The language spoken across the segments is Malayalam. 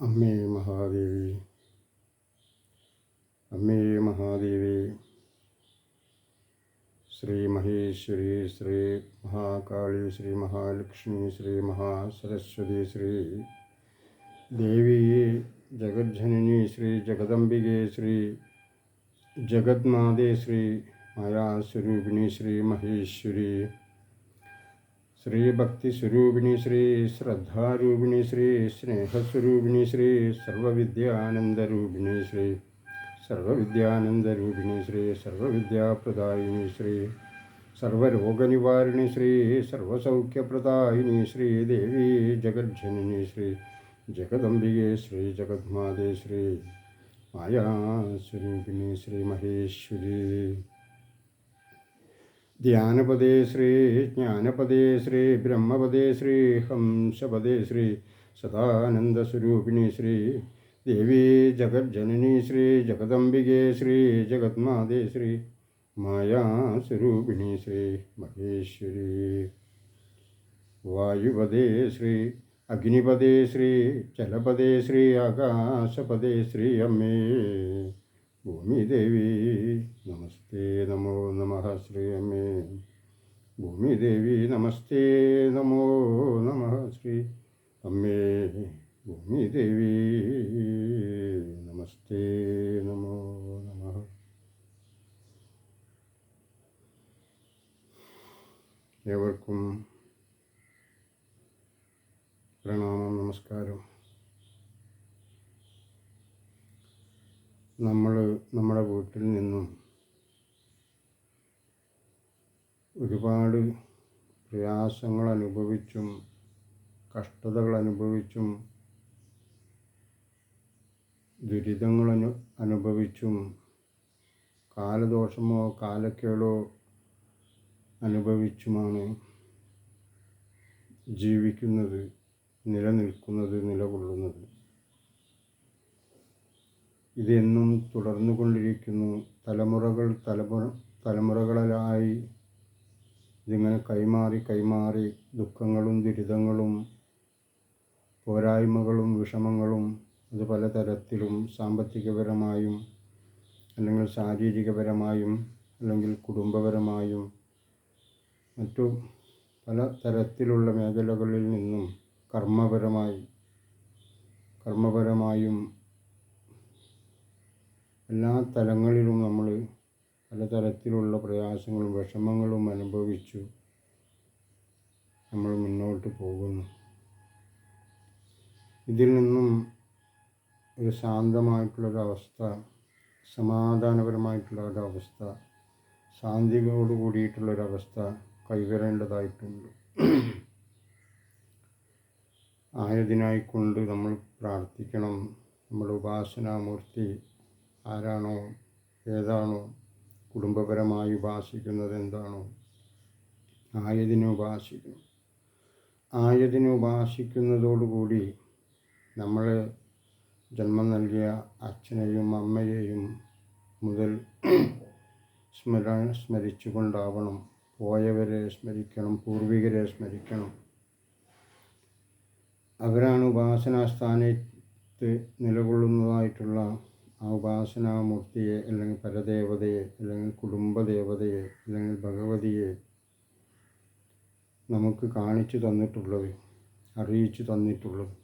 അമ്മേ മഹാദേവി അമ്മേ മഹാദേവി ശ്രീ മഹേശ്വരി ശ്രീ മഹാകാളി ശ്രീ മഹാലക്ഷ്മി ശ്രീ മഹാസരസ്വതി ശ്രീ ദേവി ജഗജ്ജനനി ശ്രീ ജഗദംബികെ ശ്രീ ജഗന്മാതേ ശ്രീ മായാസ്വരൂപിണി ശ്രീ മഹേശ്വരി ശ്രീ ഭക്തിസ്വരൂപിണി ശ്രീ ശ്രദ്ധാരൂപിണി ശ്രീ സ്നേഹസ്വരൂപിണി ശ്രീ സർവവിദ്യാനന്ദരൂപിണി ശ്രീ സർവവിദ്യാനന്ദരൂപിണി ശ്രീ സർവവിദ്യാപ്രദായിനി ശ്രീ സർവരോഗനിവാരിണി ശ്രീ സർവസൗഖ്യപ്രദായിനി ശ്രീ ദേവി ജഗജ്ജനനി ശ്രീ ജഗദംബികെ ശ്രീ ജഗന്മാതേ ശ്രീ മായാസ്വരൂപിണി ശ്രീ മഹേശ്വരി ധ്യാനപദേ ശ്രീ ജ്ഞാനപദേ ശ്രീ ബ്രഹ്മപദേ ശ്രീ ഹംസപദേ ശ്രീ സദാനന്ദസ്വരൂപിണി ശ്രീ ദേവി ജഗജ്ജനനി ശ്രീ ജഗദംബികെ ശ്രീ ജഗന്മാതേ ശ്രീ മായാസ്വരൂപിണി ശ്രീ മഹേശ്വരി വായുപദേ ശ്രീ അഗ്നിപദേ ശ്രീ ജലപദേ ശ്രീ ആകാശപദേ ശ്രീ അമ്മേ ഭൂമിദേവി നമസ്തേ നമോ നമ ശ്രീ അമ്മേ. ഭൂമിദേവി നമസ്തേ നമോ നമ ശ്രീ അമ്മേ. ഭൂമിദേവി നമസ്തേ നമോ നമ. ഏവർക്കും പ്രണാമം നമസ്കാരം. നമ്മൾ നമ്മുടെ വീട്ടിൽ നിന്നും ഒരുപാട് പ്രയാസങ്ങൾ അനുഭവിച്ചും കഷ്ടതകൾ അനുഭവിച്ചും ദുരിതങ്ങൾ അനു അനുഭവിച്ചും കാലദോഷമോ കാലക്കേടോ അനുഭവിച്ചുമാണ് ജീവിക്കുന്നത് നിലനിൽക്കുന്നത് നിലകൊള്ളുന്നത്. ഇതെന്നും തുടർന്നു കൊണ്ടിരിക്കുന്നു തലമുറകൾ തലമുറ തലമുറകളായി ഇതിങ്ങനെ കൈമാറി കൈമാറി ദുഃഖങ്ങളും ദുരിതങ്ങളും പോരായ്മകളും വിഷമങ്ങളും അത് പലതരത്തിലും സാമ്പത്തികപരമായും അല്ലെങ്കിൽ ശാരീരികപരമായും അല്ലെങ്കിൽ കുടുംബപരമായും മറ്റു പല തരത്തിലുള്ള മേഖലകളിൽ നിന്നും കർമ്മപരമായി കർമ്മപരമായും എല്ലാ തലങ്ങളിലും നമ്മൾ പല തരത്തിലുള്ള പ്രയാസങ്ങളും വിഷമങ്ങളും അനുഭവിച്ചു നമ്മൾ മുന്നോട്ട് പോകുന്നു. ഇതിൽ നിന്നും ഒരു ശാന്തമായിട്ടുള്ളൊരവസ്ഥ സമാധാനപരമായിട്ടുള്ള ഒരവസ്ഥ ശാന്തിയോട് കൂടിയിട്ടുള്ളൊരവസ്ഥ കൈവരേണ്ടതായിട്ടുണ്ട്. ആയതിനായിക്കൊണ്ട് നമ്മൾ പ്രാർത്ഥിക്കണം. നമ്മുടെ ഉപാസനാമൂർത്തി ആരാണോ ഏതാണോ കുടുംബപരമായി ഉപാസിക്കുന്നത് എന്താണോ ആയതിനെ ഉപാസിക്കുന്നു. ആയതിനെ ഉപാസിക്കുന്നതോടുകൂടി നമ്മൾ ജന്മം നൽകിയ അച്ഛനെയും അമ്മയെയും മുതൽ സ്മര സ്മരിച്ചുകൊണ്ടാവണം. പോയവരെ സ്മരിക്കണം പൂർവികരെ സ്മരിക്കണം. അവരാണ് ഉപാസനാസ്ഥാനത്ത് നിലകൊള്ളുന്നതായിട്ടുള്ള ആ ഉപാസനാമൂർത്തിയെ അല്ലെങ്കിൽ പരദേവതയെ അല്ലെങ്കിൽ കുടുംബദേവതയെ അല്ലെങ്കിൽ ഭഗവതിയെ നമുക്ക് കാണിച്ചു തന്നിട്ടുള്ളത് അറിയിച്ചു തന്നിട്ടുള്ളത്.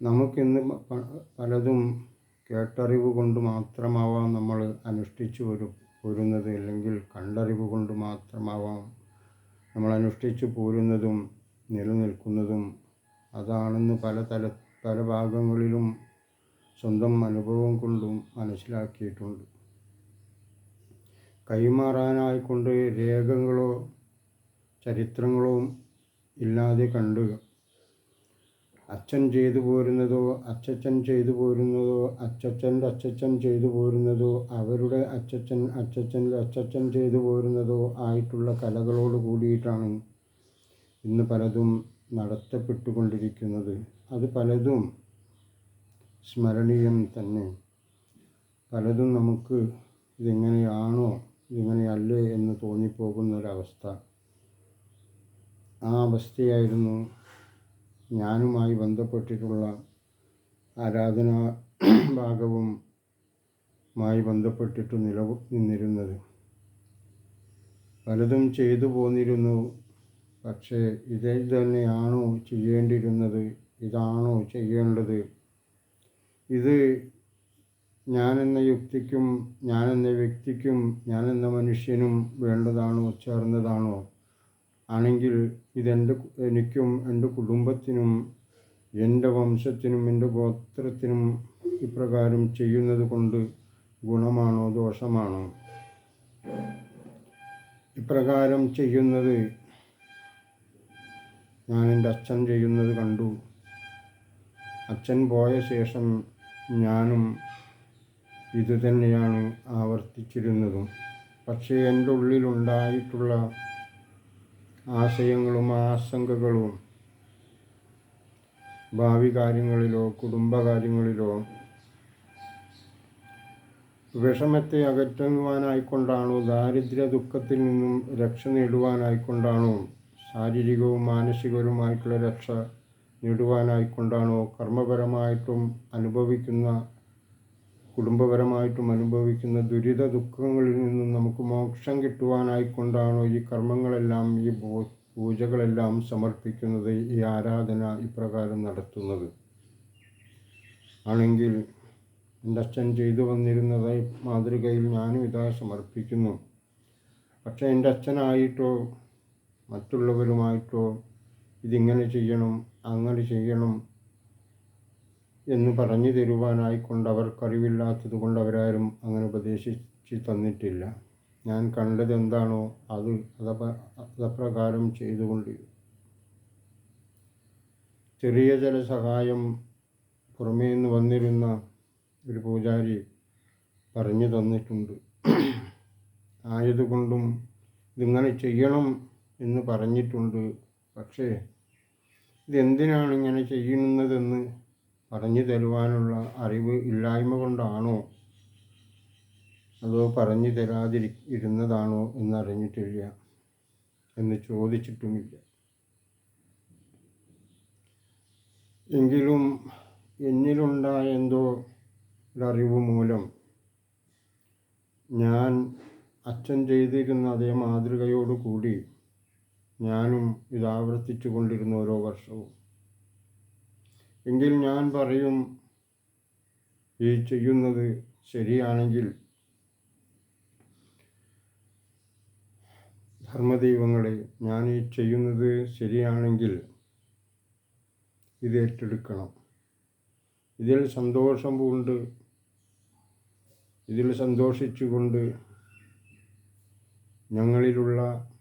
നമുക്കിന്ന് പലതും കേട്ടറിവ് കൊണ്ട് മാത്രമാവാം നമ്മൾ അനുഷ്ഠിച്ചു വരും പോരുന്നത് അല്ലെങ്കിൽ കണ്ടറിവ് കൊണ്ട് മാത്രമാവാം നമ്മൾ അനുഷ്ഠിച്ചു പോരുന്നതും നിലനിൽക്കുന്നതും അതാണെന്ന് പല തല പല ഭാഗങ്ങളിലും സ്വന്തം അനുഭവം കൊണ്ടും മനസ്സിലാക്കിയിട്ടുണ്ട്. കൈമാറാനായിക്കൊണ്ട് രേഖകളോ ചരിത്രങ്ങളോ ഇല്ലാതെ കണ്ടുക. അച്ഛൻ ചെയ്തു പോരുന്നതോ അച്ചച്ചൻ ചെയ്തു പോരുന്നതോ അച്ചച്ചന്റെ അച്ചച്ചൻ ചെയ്തു പോരുന്നതോ അവരുടെ അച്ചച്ചൻ അച്ചച്ചന്റെ അച്ചച്ചൻ ചെയ്തു പോരുന്നതോ ആയിട്ടുള്ള കലകളോട് കൂടിയിട്ടാണ് ഇന്ന് പലതും നടത്തപ്പെട്ടുകൊണ്ടിരിക്കുന്നത്. അത് പലതും സ്മരണീയം തന്നെ. പലതും നമുക്ക് ഇതെങ്ങനെയാണോ ഇതെങ്ങനെയല്ലേ എന്ന് തോന്നിപ്പോകുന്ന ഒരവസ്ഥ ആ അവസ്ഥയായിരുന്നു ഞാനുമായി ബന്ധപ്പെട്ടിട്ടുള്ള ആരാധനാ ഭാഗവും മായി ബന്ധപ്പെട്ടിട്ട് നില നിന്നിരുന്നത്. പലതും ചെയ്തു പോന്നിരുന്നു. പക്ഷേ ഇതേ തന്നെയാണോ ചെയ്യേണ്ടിയിരുന്നത്? ഇതാണോ ചെയ്യേണ്ടത്? ഇത് ഞാനെന്ന യുക്തിക്കും ഞാനെന്ന വ്യക്തിക്കും ഞാനെന്ന മനുഷ്യനും വേണ്ടതാണോ ചേർന്നതാണോ? ആണെങ്കിൽ ഇതെന്റെ എനിക്കും എന്റെ കുടുംബത്തിനും എന്റെ വംശത്തിനും എന്റെ ഗോത്രത്തിനും ഇപ്രകാരം ചെയ്യുന്നത് കൊണ്ട് ഗുണമാണോ ദോഷമാണോ? ഇപ്രകാരം ചെയ്യുന്നത് ഞാൻ എന്റെ അച്ഛൻ ചെയ്യുന്നത് കണ്ടു. അച്ഛൻ പോയ ശേഷം ഞാനും ഇത് തന്നെയാണ് ആവർത്തിച്ചിരുന്നതും. പക്ഷേ എന്റെ ഉള്ളിലുണ്ടായിട്ടുള്ള ആശയങ്ങളും ആശങ്കകളും ഭാവി കാര്യങ്ങളിലോ കുടുംബകാര്യങ്ങളിലോ വിഷമത്തെ അകറ്റുവാനായിക്കൊണ്ടാണോ ദാരിദ്ര്യ ദുഃഖത്തിൽ നിന്നും രക്ഷ നേടുവാനായിക്കൊണ്ടാണോ ശാരീരികവും മാനസികവുമായിട്ടുള്ള രക്ഷ നേടുവാനായിക്കൊണ്ടാണോ കർമ്മപരമായിട്ടും അനുഭവിക്കുന്ന കുടുംബപരമായിട്ടും അനുഭവിക്കുന്ന ദുരിത ദുഃഖങ്ങളിൽ നിന്നും നമുക്ക് മോക്ഷം കിട്ടുവാനായിക്കൊണ്ടാണോ ഈ കർമ്മങ്ങളെല്ലാം ഈ പൂജകളെല്ലാം സമർപ്പിക്കുന്നത് ഈ ആരാധന ഇപ്രകാരം നടത്തുന്നത്? ആണെങ്കിൽ എന്റെ അച്ഛൻ ചെയ്തു വന്നിരുന്നതായി മാതൃകയിൽ ഞാനും ഇതാ സമർപ്പിക്കുന്നു. പക്ഷേ എന്റെ അച്ഛനായിട്ടോ മറ്റുള്ളവരുമായിട്ടോ ഇതിങ്ങനെ ചെയ്യണം അങ്ങനെ ചെയ്യണം എന്ന് പറഞ്ഞു തരുവാനായിക്കൊണ്ട് അവർക്കറിവില്ലാത്തത് കൊണ്ട് അവരാരും അങ്ങനെ ഉപദേശിച്ച് തന്നിട്ടില്ല. ഞാൻ കണ്ടത് എന്താണോ അത് അതപ അതപ്രകാരം ചെയ്തുകൊണ്ട് ചെറിയ ചില സഹായം പുറമേ നിന്ന് വന്നിരുന്ന ഒരു പൂജാരി പറഞ്ഞു തന്നിട്ടുണ്ട്. ആയതുകൊണ്ടും ഇതിങ്ങനെ ചെയ്യണം എന്ന് പറഞ്ഞിട്ടുണ്ട്. പക്ഷേ ഇതെന്തിനാണ് ഇങ്ങനെ ചെയ്യുന്നതെന്ന് പറഞ്ഞു തരുവാനുള്ള അറിവ് ഇല്ലായ്മ കൊണ്ടാണോ? അതോ പറഞ്ഞു തരാതിരി ഇരുന്നതാണോ എന്നറിഞ്ഞിട്ടില്ല എന്ന് ചോദിച്ചിട്ടുമില്ല. എങ്കിലും എന്നിലുണ്ടായ എന്തോ ഒരറിവ് മൂലം ഞാൻ അച്ഛൻ ചെയ്തിരുന്ന അതേ മാതൃകയോടുകൂടി ഞാനും ഇത് ആവർത്തിച്ചു കൊണ്ടിരുന്ന ഓരോ വർഷവും. എങ്കിൽ ഞാൻ പറയും ഈ ചെയ്യുന്നത് ശരിയാണെങ്കിൽ ധർമ്മദൈവങ്ങളെ ഞാൻ ഈ ചെയ്യുന്നത് ശരിയാണെങ്കിൽ ഇത് ഏറ്റെടുക്കണം. ഇതിൽ സന്തോഷം പൂണ്ട് ഇതിൽ സന്തോഷിച്ചുകൊണ്ട് ഞങ്ങളിലുള്ള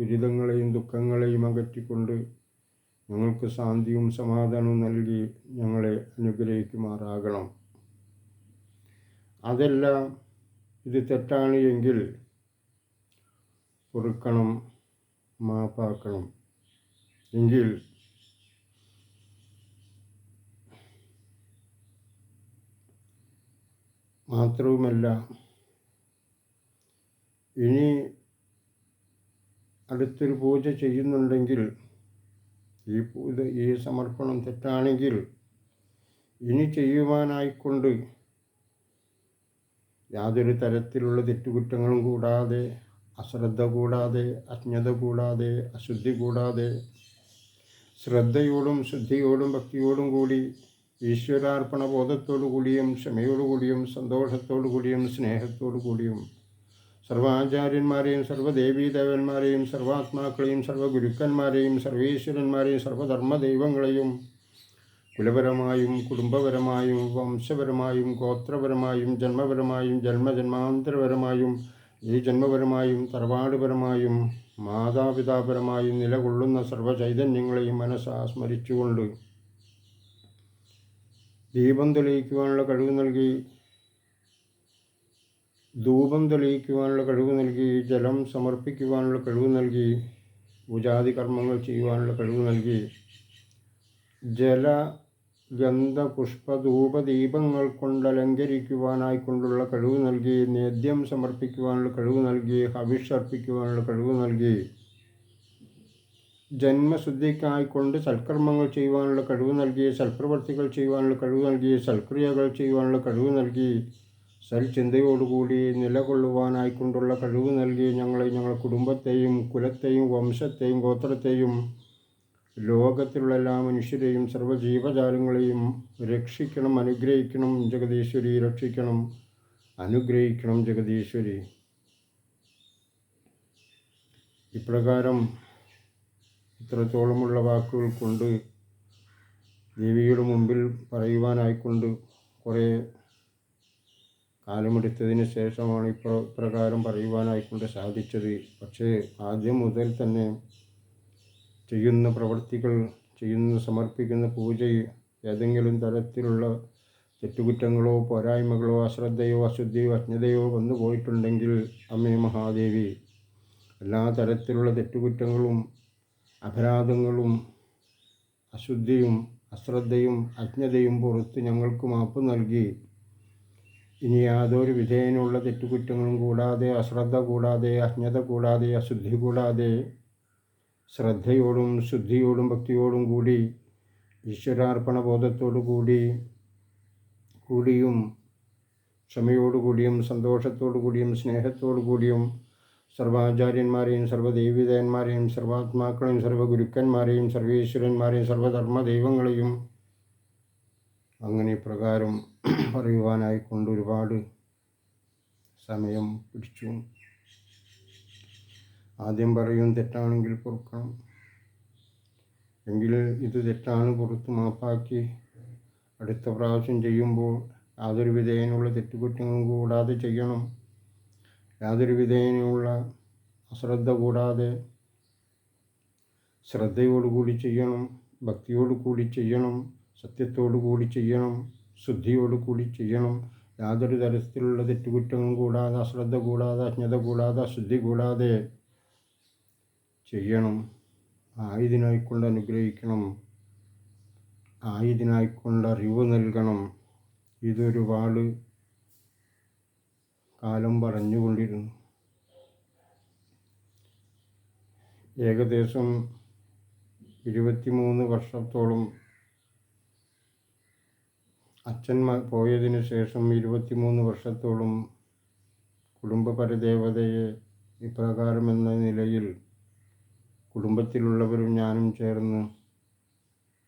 ദുരിതങ്ങളെയും ദുഃഖങ്ങളെയും അകറ്റിക്കൊണ്ട് ഞങ്ങൾക്ക് ശാന്തിയും സമാധാനവും നൽകി ഞങ്ങളെ അനുഗ്രഹിക്കുമാറാകണം. അതെല്ലാം ഇത് തെറ്റാണ് എങ്കിൽ പൊറുക്കണം മാപ്പാക്കണം. എങ്കിൽ മാത്രവുമല്ല ഇനി അടുത്തൊരു പൂജ ചെയ്യുന്നുണ്ടെങ്കിൽ ഈ പൂജ ഈ സമർപ്പണം തെറ്റാണെങ്കിൽ ഇനി ചെയ്യുവാനായിക്കൊണ്ട് യാതൊരു തരത്തിലുള്ള തെറ്റുകുറ്റങ്ങളും കൂടാതെ അശ്രദ്ധ കൂടാതെ അജ്ഞത കൂടാതെ അശുദ്ധി കൂടാതെ ശ്രദ്ധയോടും ശുദ്ധിയോടും ഭക്തിയോടും കൂടി ഈശ്വരാർപ്പണ ബോധത്തോടു കൂടിയും ക്ഷമയോടുകൂടിയും സന്തോഷത്തോടു കൂടിയും സ്നേഹത്തോടു കൂടിയും സർവാചാര്യന്മാരെയും സർവദേവീദേവന്മാരെയും സർവാത്മാക്കളെയും സർവഗുരുക്കന്മാരെയും സർവേശ്വരന്മാരെയും സർവധർമ്മദൈവങ്ങളെയും കുലപരമായും കുടുംബപരമായും വംശപരമായും ഗോത്രപരമായും ജന്മപരമായും ജന്മജന്മാന്തരപരമായും ഈ ജന്മപരമായും തറവാടുപരമായും മാതാപിതാപരമായും നിലകൊള്ളുന്ന സർവചൈതന്യങ്ങളെയും മനസ്സാ സ്മരിച്ചുകൊണ്ട് ദീപം തെളിയിക്കുവാനുള്ള കഴിവ് നൽകി ധൂപം തെളിയിക്കുവാനുള്ള കഴിവ് നൽകി ജലം സമർപ്പിക്കുവാനുള്ള കഴിവ് നൽകി പൂജാതി കർമ്മങ്ങൾ ചെയ്യുവാനുള്ള കഴിവ് നൽകി ജല ഗന്ധ പുഷ്പധൂപ ദീപങ്ങൾ കൊണ്ട് അലങ്കരിക്കുവാനായിക്കൊണ്ടുള്ള കഴിവ് നൽകി നേദ്യം സമർപ്പിക്കുവാനുള്ള കഴിവ് നൽകി ഹവിഷ് അർപ്പിക്കുവാനുള്ള കഴിവ് നൽകി ജന്മശുദ്ധിക്കായിക്കൊണ്ട് സൽക്കർമ്മങ്ങൾ ചെയ്യുവാനുള്ള കഴിവ് നൽകി സൽപ്രവർത്തികൾ ചെയ്യുവാനുള്ള കഴിവ് നൽകി സൽക്രിയകൾ ചെയ്യുവാനുള്ള കഴിവ് നൽകി സൽചിന്തയോടുകൂടി നിലകൊള്ളുവാനായിക്കൊണ്ടുള്ള കഴിവ് നൽകി ഞങ്ങളെ ഞങ്ങളുടെ കുടുംബത്തെയും കുലത്തെയും വംശത്തെയും ഗോത്രത്തെയും ലോകത്തിലുള്ള എല്ലാ മനുഷ്യരെയും സർവജീവജാലങ്ങളെയും രക്ഷിക്കണം അനുഗ്രഹിക്കണം ജഗതീശ്വരി രക്ഷിക്കണം അനുഗ്രഹിക്കണം ജഗതീശ്വരി ഇപ്രകാരം ഇത്രത്തോളമുള്ള വാക്കുകൾ കൊണ്ട് ദേവിയുടെ മുമ്പിൽ പറയുവാനായിക്കൊണ്ട് കുറേ കാലമെടുത്തതിന് ശേഷമാണ് ഇപ്ര ഇപ്രകാരം പറയുവാനായിക്കൊണ്ട് സാധിച്ചത്. പക്ഷേ ആദ്യം മുതൽ തന്നെ ചെയ്യുന്ന പ്രവൃത്തികൾ ചെയ്യുന്ന സമർപ്പിക്കുന്ന പൂജ ഏതെങ്കിലും തരത്തിലുള്ള തെറ്റുകുറ്റങ്ങളോ പോരായ്മകളോ അശ്രദ്ധയോ അശുദ്ധിയോ അജ്ഞതയോ വന്നു പോയിട്ടുണ്ടെങ്കിൽ അമ്മേ മഹാദേവി എല്ലാ തരത്തിലുള്ള തെറ്റുകുറ്റങ്ങളും അപരാധങ്ങളും അശുദ്ധിയും അശ്രദ്ധയും അജ്ഞതയും പുറത്ത് ഞങ്ങൾക്ക് മാപ്പ് നൽകി. ഇനി യാതൊരു വിധേയനുള്ള തെറ്റുകുറ്റങ്ങളും കൂടാതെ അശ്രദ്ധ കൂടാതെ അജ്ഞത കൂടാതെ അശുദ്ധി കൂടാതെ ശ്രദ്ധയോടും ശുദ്ധിയോടും ഭക്തിയോടും കൂടി ഈശ്വരാർപ്പണ ബോധത്തോടു കൂടി കൂടിയും ക്ഷമയോടുകൂടിയും സന്തോഷത്തോടു കൂടിയും സ്നേഹത്തോടു കൂടിയും സർവാചാര്യന്മാരെയും സർവദേവിതന്മാരെയും സർവാത്മാക്കളെയും സർവഗുരുക്കന്മാരെയും സർവേശ്വരന്മാരെയും സർവധർമ്മ ദൈവങ്ങളെയും അങ്ങനെ പ്രകാരം പറയുവാനായിക്കൊണ്ട് ഒരുപാട് സമയം പിടിച്ചു. ആദ്യം പറയും തെറ്റാണെങ്കിൽ പൊറുക്കണം. എങ്കിൽ ഇത് തെറ്റാണ് പുറത്ത് മാപ്പാക്കി അടുത്ത പ്രാവശ്യം ചെയ്യുമ്പോൾ യാതൊരു വിധേയനുള്ള തെറ്റുകുറ്റങ്ങളും കൂടാതെ ചെയ്യണം. യാതൊരു വിധേയനുള്ള അശ്രദ്ധ കൂടാതെ ശ്രദ്ധയോടുകൂടി ചെയ്യണം ഭക്തിയോടുകൂടി ചെയ്യണം സത്യത്തോടു കൂടി ചെയ്യണം. ശുദ്ധിയോടു കൂടി ചെയ്യണം. യാതൊരു തരത്തിലുള്ള തെറ്റുകുറ്റങ്ങളും കൂടാതെ അശ്രദ്ധ കൂടാതെ അജ്ഞത കൂടാതെ അശുദ്ധി കൂടാതെ ചെയ്യണം. ആയുധനായിക്കൊണ്ട് അനുഗ്രഹിക്കണം. ആയുധനായിക്കൊണ്ട് അറിവ് നൽകണം. ഇതൊരുപാട് കാലം പറഞ്ഞുകൊണ്ടിരുന്നു. ഏകദേശം ഇരുപത്തിമൂന്ന് വർഷത്തോളം അച്ഛൻ പോയതിനു ശേഷം ഇരുപത്തിമൂന്ന് വർഷത്തോളം കുടുംബ പരദേവതയെ ഇപ്രകാരം എന്ന നിലയിൽ കുടുംബത്തിലുള്ളവരും ഞാനും ചേർന്ന്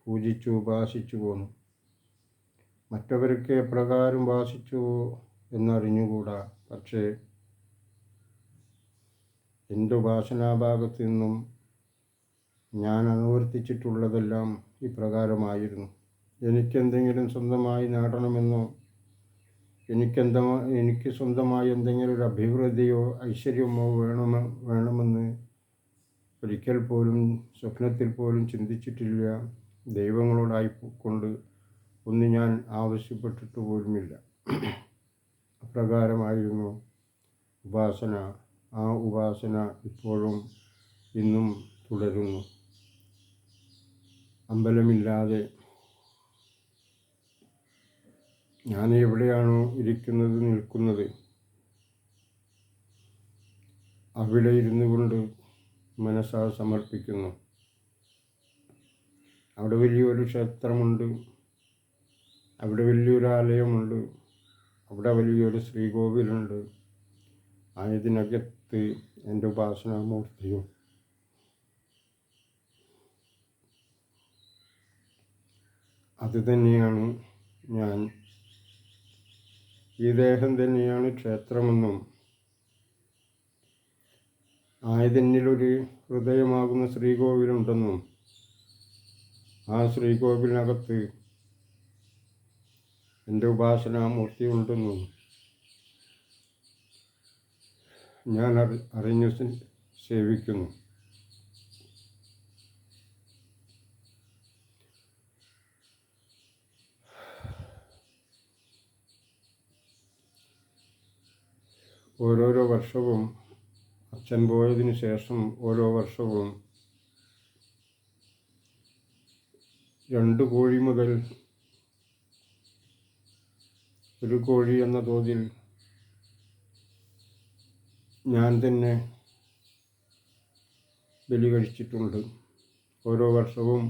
പൂജിച്ചു ഉപാസിച്ചു പോന്നു. മറ്റവർക്ക് എപ്രകാരം വാസിച്ചു എന്നറിഞ്ഞുകൂടാ. പക്ഷേ എന്റെ ഉപാസനാഭാഗത്തു നിന്നും ഞാൻ അനുവർത്തിച്ചിട്ടുള്ളതെല്ലാം ഇപ്രകാരമായിരുന്നു. എനിക്കെന്തെങ്കിലും സ്വന്തമായി നേടണമെന്നോ എനിക്കെന്താ എനിക്ക് സ്വന്തമായി എന്തെങ്കിലും ഒരു അഭിവൃദ്ധിയോ ഐശ്വര്യമോ വേണമോ വേണമെന്ന് ഒരിക്കൽ പോലും സ്വപ്നത്തിൽ പോലും ചിന്തിച്ചിട്ടില്ല. ദൈവങ്ങളോടായി കൊണ്ട് ഒന്നും ഞാൻ ആവശ്യപ്പെട്ടിട്ട് പോലുമില്ല. അപ്രകാരമായിരുന്നു ഉപാസന. ആ ഉപാസന ഇപ്പോഴും ഇന്നും തുടരുന്നു. അമ്പലമില്ലാതെ ഞാൻ എവിടെയാണോ ഇരിക്കുന്നത് നിൽക്കുന്നത്? അവിടെ ഇരുന്നു കൊണ്ട് മനസ്സാ സമർപ്പിക്കുന്നു. അവിടെ വലിയൊരു ക്ഷേത്രമുണ്ട്. അവിടെ വലിയൊരു ആലയമുണ്ട്. അവിടെ വലിയൊരു ശ്രീകോവിലുണ്ട്. ആയതിനകത്ത് എന്റെ ഉപാസനാമൂർത്തിയും അത് തന്നെയാണ് ഞാൻ. ഈ ദേഹം തന്നെയാണ് ക്ഷേത്രമെന്നും ആയതിനിലൊരു ഹൃദയമാകുന്ന ശ്രീകോവിലുണ്ടെന്നും ആ ശ്രീകോവിലിനകത്ത് എന്റെ ഉപാസനാമൂർത്തി ഉണ്ടെന്നും ഞാൻ അറി അറിഞ്ഞു സേവിക്കുന്നു. ഓരോരോ വർഷവും അച്ഛൻ പോയതിന് ശേഷം ഓരോ വർഷവും രണ്ട് കോഴി മുതൽ ഒരു കോഴി എന്ന തോതിൽ ഞാൻ തന്നെ ബലി കഴിച്ചിട്ടുണ്ട്. ഓരോ വർഷവും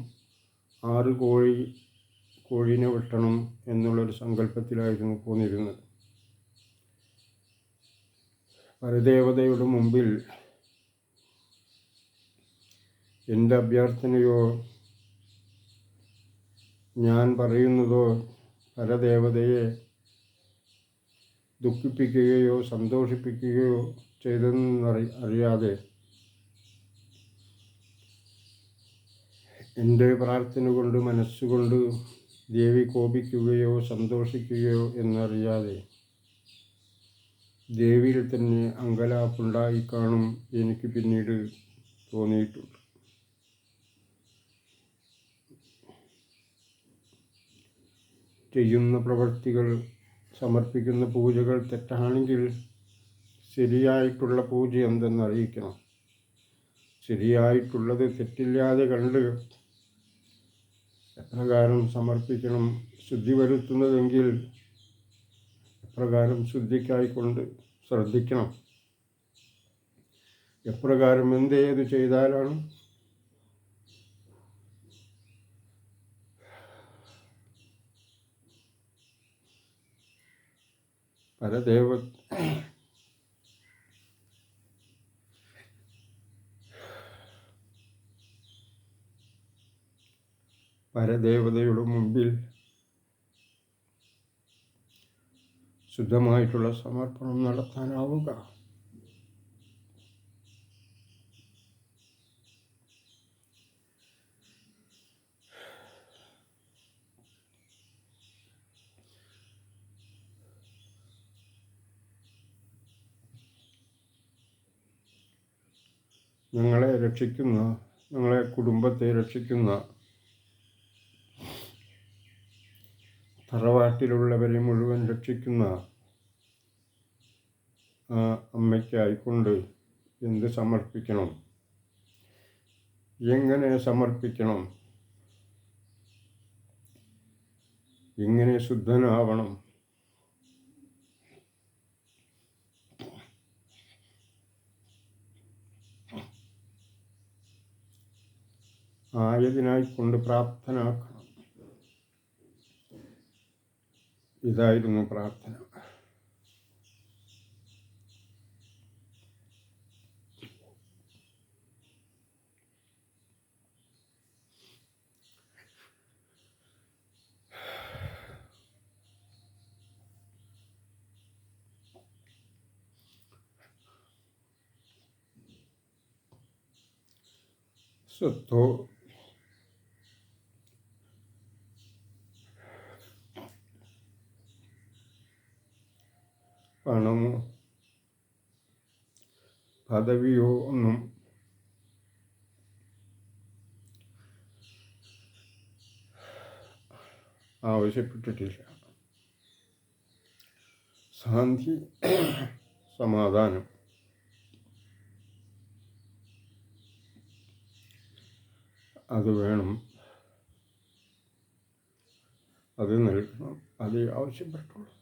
ആറ് കോഴി കോഴീനെ വെട്ടണം എന്നുള്ളൊരു സങ്കല്പത്തിലായിരുന്നു പോന്നിരുന്നത്. പരദേവതയുടെ മുമ്പിൽ എന്റെ അഭ്യർത്ഥനയോ ഞാൻ പറയുന്നതോ പരദേവതയെ ദുഃഖിപ്പിക്കുകയോ സന്തോഷിപ്പിക്കുകയോ ചെയ്തെന്നറി അറിയാതെ എന്റെ പ്രാർത്ഥന കൊണ്ട് മനസ്സുകൊണ്ട് ദേവി കോപിക്കുകയോ സന്തോഷിക്കുകയോ എന്നറിയാതെ ദേവിയിൽ തന്നെ അങ്കലാപ്പുണ്ടായി കാണും എനിക്ക് പിന്നീട് തോന്നിയിട്ടുണ്ട്. ചെയ്യുന്ന പ്രവൃത്തികൾ സമർപ്പിക്കുന്ന പൂജകൾ തെറ്റാണെങ്കിൽ ശരിയായിട്ടുള്ള പൂജ എന്തെന്ന് അറിയിക്കണം. ശരിയായിട്ടുള്ളത് തെറ്റില്ലാതെ കണ്ട് എപ്രകാരം സമർപ്പിക്കണം ശുദ്ധി വരുത്തുന്നതെങ്കിൽ എപ്രകാരം ശുദ്ധിക്കായിക്കൊണ്ട് ശ്രദ്ധിക്കണം. എപ്രകാരം എന്തേത് ചെയ്താലാണ്? പരദേവ പരദേവതയുടെ മുമ്പിൽ ശുദ്ധമായിട്ടുള്ള സമർപ്പണം നടത്താനാവുക. ഞങ്ങളെ രക്ഷിക്കുന്ന ഞങ്ങളെ കുടുംബത്തെ രക്ഷിക്കുന്ന തറവാട്ടിലുള്ളവരെ മുഴുവൻ രക്ഷിക്കുന്ന ആ അമ്മയ്ക്കായിക്കൊണ്ട് എന്ത് സമർപ്പിക്കണം? എങ്ങനെ സമർപ്പിക്കണം? എങ്ങനെ ശുദ്ധനാവണം? ആയതിനായിക്കൊണ്ട് പ്രാപ്തനാക്കണം इदायुम प्रार्थना शुद्धो ആവശ്യപ്പെട്ടിട്ടില്ല. ശാന്തി സമാധാനം. അത് വേണം. അത് നൽകണം. അത് ആവശ്യപ്പെട്ടുള്ളൂ.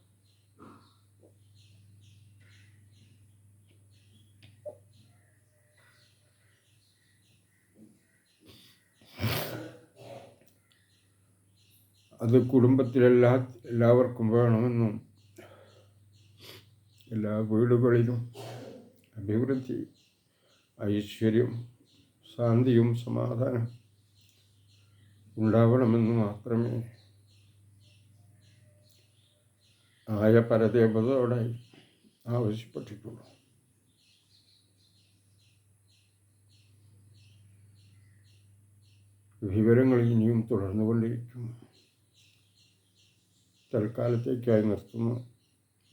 അത് കുടുംബത്തിലെല്ലാ എല്ലാവർക്കും വേണമെന്നും എല്ലാ വീടുകളിലും അഭിവൃദ്ധി ഐശ്വര്യം ശാന്തിയും സമാധാനം ഉണ്ടാവണമെന്ന് മാത്രമേ ആയ പരദേവതയോടെ ആവശ്യപ്പെട്ടിട്ടുള്ളൂ. വിവരങ്ങൾ ഇനിയും തുടർന്നുകൊണ്ടിരിക്കും തൽക്കാലത്തേക്കായി നിർത്തുന്നു.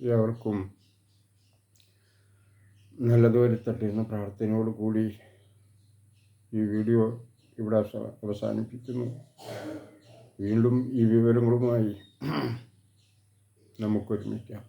ഏവർക്കും നല്ലത് വരുത്തട്ടെ എന്ന പ്രാർത്ഥനയോട് കൂടി ഈ വീഡിയോ ഇവിടെ അവസാനിപ്പിക്കുന്നു. വീണ്ടും ഈ വിവരങ്ങളുമായി നമുക്കൊരുമിക്കാം.